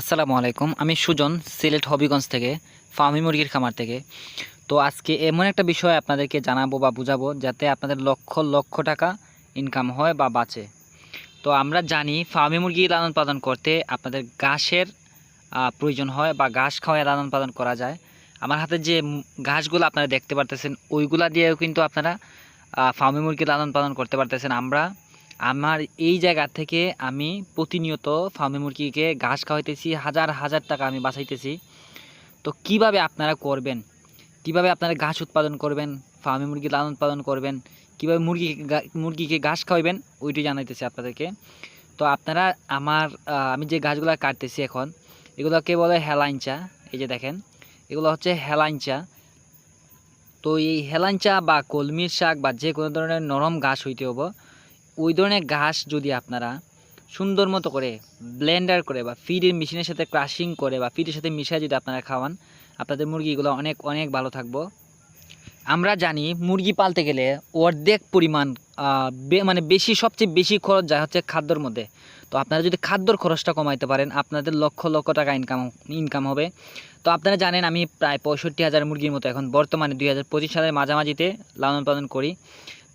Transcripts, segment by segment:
আসসালামু আলাইকুম। আমি সুজন, সিলেট হবিগঞ্জ থেকে ফার্মি মুরগির খামার থেকে। তো আজকে এমন একটা বিষয় আপনাদেরকে জানাব বা বুঝাবো যাতে আপনাদের লক্ষ লক্ষ টাকা ইনকাম হয় বা বাঁচে। তো আমরা জানি ফার্মি মুরগি লালন পালন করতে আপনাদের ঘাসের প্রয়োজন হয় বা ঘাস খাওয়ায় লালন পালন করা যায়। আমার হাতে যে ঘাসগুলো আপনারা দেখতে পারতেছেন, ওইগুলা দিয়েও কিন্তু আপনারা ফার্মি মুরগি লালন পালন করতে পারতেছেন। আমরা আমার এই জায়গা থেকে আমি প্রতিনিয়ত ফার্মি মুরগিকে ঘাস খাওয়াইতেছি, হাজার হাজার টাকা আমি বাঁচাইতেছি। তো কীভাবে আপনারা করবেন? কীভাবে আপনারা ঘাস উৎপাদন করবেন? ফার্মি মুরগি লালন উৎপাদন করবেন? কীভাবে মুরগি মুরগিকে ঘাস খাওয়াবেন ওইটি জানাইতেছি আপনাদেরকে। তো আপনারা আমার আমি যে ঘাসগুলো কাটতেছি এখন, এগুলোকে বলে হেলাইঞ্চা এই যে দেখেন, এগুলো হচ্ছে হেলাইঞ্চা তো এই হেলাঞ্চা বা কলমির শাক বা যে কোনো ধরনের নরম ঘাস হইতে হব ওই ধরনের ঘাস যদি আপনারা সুন্দর মতো করে ব্লেন্ডার করে বা ফিডের মেশিনের সাথে ক্রাশিং করে বা ফিডের সাথে মিশিয়ে যদি আপনারা খাওয়ান, আপনাদের মুরগিগুলো অনেক অনেক ভালো থাকব। আমরা জানি মুরগি পালতে গেলে অর্ধেক পরিমাণ মানে বেশি, সবচেয়ে বেশি খরচ যায় হচ্ছে খাদ্যর মধ্যে। তো আপনারা যদি খাদ্যর খরচটা কমাইতে পারেন, আপনাদের লক্ষ লক্ষ টাকা ইনকাম ইনকাম হবে। তো আপনারা জানেন আমি প্রায় পঁয়ষট্টি হাজার মুরগির মতো এখন বর্তমানে দুই হাজার পঁচিশ সালের মাঝামাঝিতে লালন পালন করি।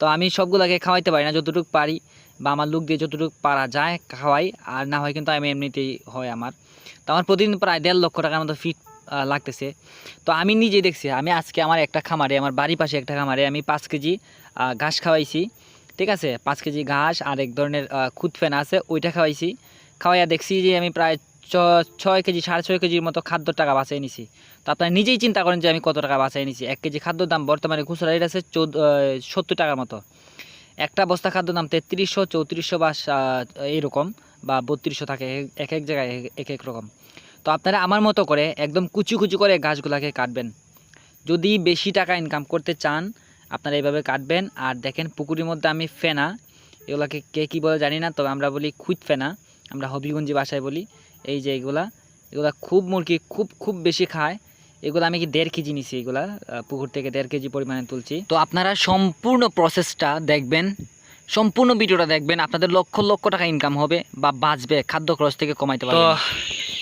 তো আমি সবগুলোকে খাওয়াইতে পারি না, যতটুকু পারি বা আমার লুক দিয়ে যতটুকু পারা যায় খাওয়াই, আর না হয় কিন্তু আমি এমনিতেই হয় আমার। তো আমার প্রতিদিন প্রায় দেড় লক্ষ টাকার মতো ফিট লাগতেছে। তো আমি নিজে দেখছি, আমি আজকে আমার একটা খামারে, আমার বাড়ির পাশে একটা খামারে আমি পাঁচ কেজি ঘাস খাওয়াইছি, ঠিক আছে? পাঁচ কেজি ঘাস আর এক ধরনের খুদ ফেনা আছে, ওইটা খাওয়াইছি। খাওয়াইয়া দেখছি যে আমি প্রায় ছয় কেজি, সাড়ে ছয় কেজির মতো খাদ্য টাকা বাঁচাই নিছি। তো আপনারা নিজেই চিন্তা করেন যে আমি কত টাকা বাঁচাই নিছি। এক কেজি খাদ্যর দাম বর্তমানে খুচরা রেট আছে চৌদ সত্তর টাকার মতো। একটা বস্তা খাদ্য দাম তেত্রিশশো, চৌত্রিশশো বা এইরকম বা বত্রিশশো থাকে, এক- এক জায়গায় এক- এক এক রকম। তো আপনারা আমার মতো করে একদম কুচি কুচি করে গাছগুলাকে কাটবেন। যদি বেশি টাকা ইনকাম করতে চান, আপনারা এইভাবে কাটবেন। আর দেখেন পুকুরের মধ্যে আমি ফেনা, এগুলাকে কে কী বলে জানি না, তবে আমরা বলি খুঁত ফেনা। আমরা হবিগঞ্জি বাসায় বলি এই যে এগুলা এগুলা খুব মুরগি খুব খুব বেশি খায়। এগুলো আমি কি দেড় কেজি নিছি এগুলা পুকুর থেকে দেড় কেজি পরিমাণে তুলছি। তো আপনারা সম্পূর্ণ প্রসেসটা দেখবেন সম্পূর্ণ ভিডিওটা দেখবেন আপনাদের লক্ষ লক্ষ টাকা ইনকাম হবে বা বাঁচবে খাদ্য খরচ থেকে কমাইতে পারবেন। তো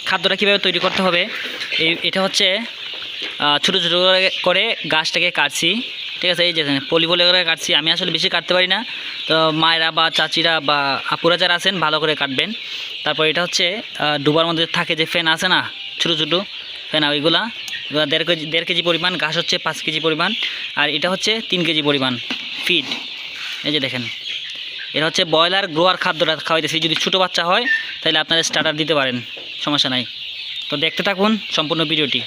খাদ্যটা কীভাবে তৈরি করতে হবে? এই এটা হচ্ছে ছোটো ছোটো করে- করে গাছটাকে কাটছি। ঠিক আছে, এই যে পলি পলি করে কাটছি। আমি আসলে বেশি কাটতে পারি না। তো মায়েরা বা চাচিরা বা আপুরা যারা আছেন, ভালো করে কাটবেন। তারপর এটা হচ্ছে ডুবার মধ্যে থাকে যে ফেন আছে না, ছোটো ছোটো ফেনা, ওইগুলা। দেড় কেজি দেড় কেজি পরিমাণ, ঘাস হচ্ছে পাঁচ কেজি পরিমাণ। আর এটা হচ্ছে তিন কেজি পরিমাণ ফিড এই যে দেখেন, এটা হচ্ছে ব্রয়লার গ্রোয়ার খাদ্যটা খাওয়াইতেছি। যদি ছোটো বাচ্চা হয়, তাহলে আপনারা স্টার্টার দিতে পারেন, সমস্যা নাই। তো দেখতে থাকুন সম্পূর্ণ ভিডিওটি।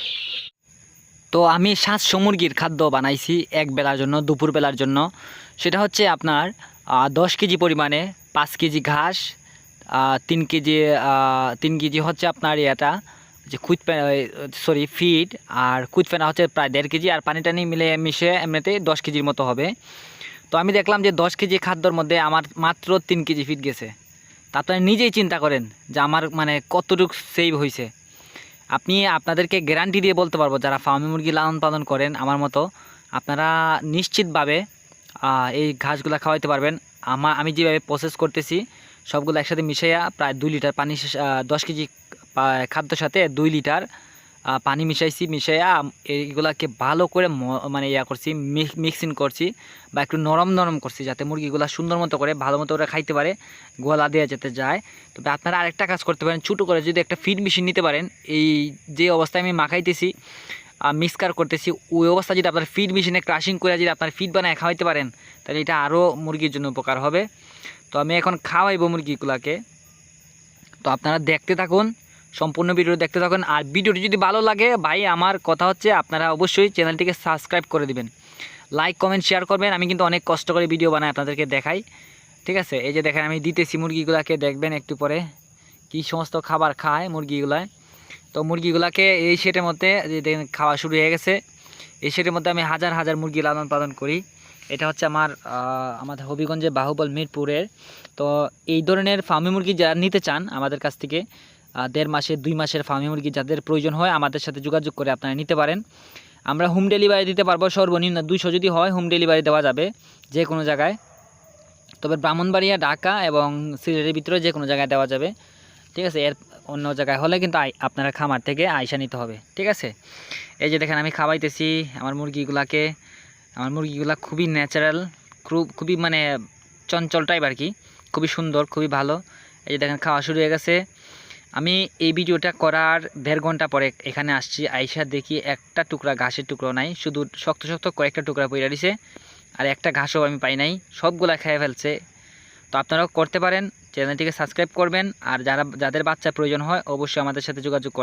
তো আমি সাতশো মুরগির খাদ্য বানাইছি এক বেলার জন্য, দুপুর বেলার জন্য। সেটা হচ্ছে আপনার দশ কেজি পরিমাণে পাঁচ কেজি ঘাস তিন কেজি তিন কেজি হচ্ছে আপনার এটা যে খুদ সরি, ফিড, আর খুদ ফেনা হচ্ছে প্রায় দেড় কেজি, আর পানি টানি মিলে মিশে এমনিতেই দশ কেজির মতো হবে। তো আমি দেখলাম যে দশ কেজি খাদ্যর মধ্যে আমার মাত্র তিন কেজি ফিট গেছে। তা আপনারা নিজেই চিন্তা করেন যে আমার মানে কতটুকু সেভ হয়েছে আপনি আপনাদেরকে গ্যারান্টি দিয়ে বলতে পারব, যারা ফার্মি মুরগি লালন পালন করেন, আমার মতো, আপনারা নিশ্চিতভাবে এই ঘাসগুলো খাওয়াইতে পারবেন। আমার আমি যেভাবে প্রসেস করতেছি, সবগুলো একসাথে মিশাইয়া প্রায় দুই লিটার পানি দশ কেজি খাদ্য খাদ্যর সাথে দুই লিটার পানি মিশাইছি, মিশাইয়া এইগুলাকে ভালো করে মানে ইয়া করছি মিক্সিং করছি বা একটু নরম নরম করছি যাতে মুরগিগুলো সুন্দর মতো করে, ভালো মতো করে খাইতে পারে, গোলা দেওয়া যেতে যায়। তবে আপনারা আরেকটা কাজ করতে পারেন, ছোটো করে যদি একটা ফিড মেশিন নিতে পারেন, এই যে অবস্থায় আমি মাখাইতেছি মিক্সকার করতেছি, ওই অবস্থা যদি আপনার ফিড মেশিনে ক্রাশিং করে যদি আপনার ফিড বানায় খাওয়াইতে পারেন, তাহলে এটা আরও মুরগির জন্য উপকার হবে। তো আমি এখন খাওয়াইবো মুরগিগুলাকে। তো আপনারা দেখতে থাকুন সম্পূর্ণ ভিডিও দেখতে থাকুন। আর ভিডিওটি যদি ভালো লাগে, ভাই, আমার কথা হচ্ছে আপনারা অবশ্যই চ্যানেলটিকে সাবস্ক্রাইব করে দিবেন। লাইক কমেন্ট শেয়ার করবেন। আমি কিন্তু অনেক কষ্ট করে ভিডিও বানাই আপনাদেরকে দেখাই। ঠিক আছে? এই যে দেখেন, আমি দিতেছি মুরগিগুলাকে, দেখবেন একটু পরে কি সমস্ত খাবার খায় মুরগিগুলায়। তো মুরগিগুলাকে এই সেটের মধ্যে খাওয়া শুরু হয়ে গেছে। এই সেটের মধ্যে আমি হাজার হাজার মুরগি লালন পালন করি। এটা হচ্ছে আমার আমাদের হবিগঞ্জে বাহুবল মিরপুরের। তো এই ধরনের ফার্মি মুরগি যারা নিতে চান আমাদের কাছ থেকে দেড় মাসের, দুই মাসের ফার্মি মুরগি যাদের প্রয়োজন হয়, আমাদের সাথে যোগাযোগ করে আপনারা নিতে পারেন। আমরা হোম ডেলিভারি দিতে পারব সর্বনিম্ন দুইশো যদি হয় হোম ডেলিভারি দেওয়া যাবে যে কোনো জায়গায়। তবে ব্রাহ্মণবাড়িয়া, ঢাকা এবং সিলেটের ভিতরে যে কোনো জায়গায় দেওয়া যাবে। ঠিক আছে? এর অন্য জায়গায় হলে কিন্তু আপনারা খামার থেকে আইসা নিতে হবে। ঠিক আছে? এই যে দেখেন, আমি খাওয়াইতেছি আমার মুরগিগুলাকে। আমার মুরগিগুলা খুবই ন্যাচারাল খুব খুবই মানে চঞ্চল টাইপ আর কি। খুবই সুন্দর, খুবই ভালো। এই যে দেখেন, খাওয়া শুরু হয়ে গেছে। আমি এই ভিডিওটা করার দেড় ঘণ্টা পরে এখানে আসছি। আইসা দেখি একটা টুকরা ঘাসের টুকরো নাই, শুধু শক্ত শক্ত কয়েকটা টুকরা পড়ে দিছে আর একটা ঘাসও আমি পাই নাই, সবগুলা খেয়ে ফেলছে। তো আপনারাও করতে পারেন, চ্যানেলটিকে সাবস্ক্রাইব করবেন আর যারা, যাদের বাচ্চা প্রয়োজন হয়, অবশ্যই আমাদের সাথে যোগাযোগ করতে